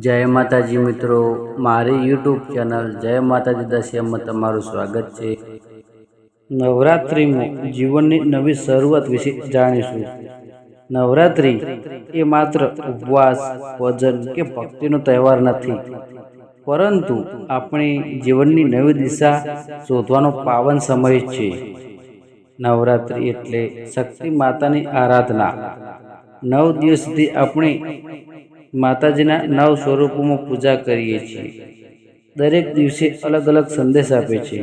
જય માતાજી મિત્રો, મારી યુટ્યુબ ચેનલ જય માતાજી દશિયામાં તમારું સ્વાગત છે. નવરાત્રિમાં જીવનની નવી શરૂઆત વિશે જાણીશું. નવરાત્રિ એ માત્ર ઉપવાસ વજન કે ભક્તિનો તહેવાર નથી. પરંતુ આપણે જીવનની નવી દિશા શોધવાનો પાવન સમય છે. નવરાત્રિ એટલે શક્તિ માતાની આરાધના. નવ દિવસ સુધી આપણે માતાજીના નવ સ્વરૂપોમાં પૂજા કરીએ છીએ. દરેક દિવસે અલગ અલગ સંદેશ આપે છે.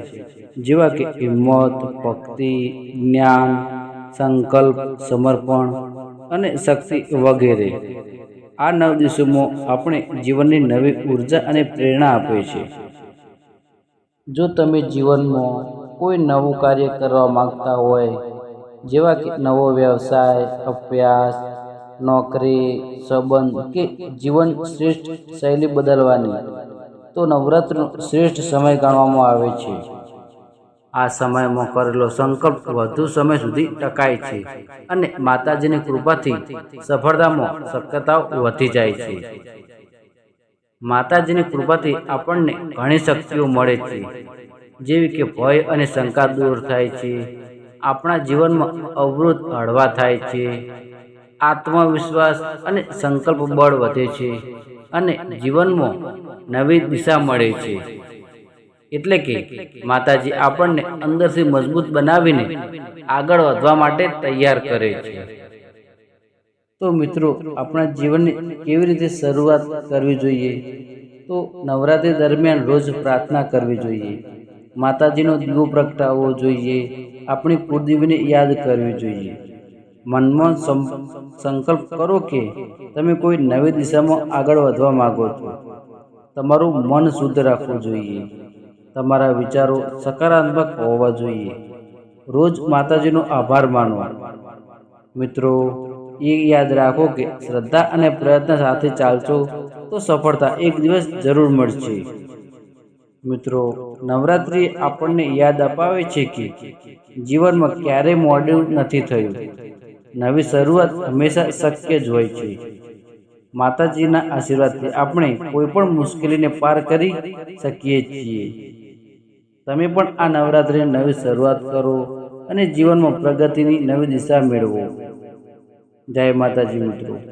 જેવા કે હિંમત, ભક્તિ, જ્ઞાન, સંકલ્પ, સમર્પણ અને શક્તિ વગેરે. આ નવ દિવસોમાં આપણે જીવનની નવી ઊર્જા અને પ્રેરણા આપે છે. જો તમે જીવનમાં કોઈ નવું કાર્ય કરવા માંગતા હોય, જેવા કે નવો વ્યવસાય, અભ્યાસ નોકરી, સંબંધ કે જીવન શ્રેષ્ઠ શૈલી બદલવાની. તો નવરાત્રિનો શ્રેષ્ઠ સમય ગણવામાં આવે છે. આ સમયમાં કરેલો સંકલ્પ વધુ સમય સુધી ટકાય છે અને માતાજીની કૃપાથી સફળતામાં શક્યતાઓ વધી જાય છે. માતાજીની કૃપાથી આપણને ઘણી શક્તિઓ મળે છે. જેવી કે ભય અને શંકા દૂર થાય છે. આપણા જીવનમાં અવરોધ હળવા થાય છે. આત્મવિશ્વાસ અને સંકલ્પ બળ વધે છે અને જીવનમાં નવી દિશા મળે છે. એટલે કે માતાજી આપણને અંદરથી મજબૂત બનાવીને આગળ વધવા માટે તૈયાર કરે છે. તો મિત્રો, આપણા જીવનની કેવી રીતે શરૂઆત કરવી જોઈએ? તો નવરાત્રી દરમિયાન રોજ પ્રાર્થના કરવી જોઈએ. માતાજીનો દીવો પ્રગટાવવો જોઈએ. આપણી કુળદેવીને યાદ કરવી જોઈએ. મનમાં સંકલ્પ કરો કે તમે કોઈ નવી દિશામાં આગળ વધવા માગો છો. તમારું મન શુદ્ધ રાખવું જોઈએ. તમારા વિચારો સકારાત્મક હોવા જોઈએ. રોજ માતાજીનો આભાર માનવા. મિત્રો, એ યાદ રાખો કે શ્રદ્ધા અને પ્રયત્ન સાથે ચાલશો તો સફળતા એક દિવસ જરૂર મળશે. મિત્રો, નવરાત્રિ આપણને યાદ અપાવે છે કે જીવનમાં ક્યારેય મોડું નથી થયું. નવી શરૂઆત હંમેશા શક્ય જ હોય છે. માતાજીના આશીર્વાદથી આપણે કોઈ પણ મુશ્કેલીને પાર કરી શકીએ છીએ. તમે પણ આ નવરાત્રિની નવી શરૂઆત કરો અને જીવનમાં પ્રગતિની નવી દિશા મેળવો. જય માતાજી મિત્રો.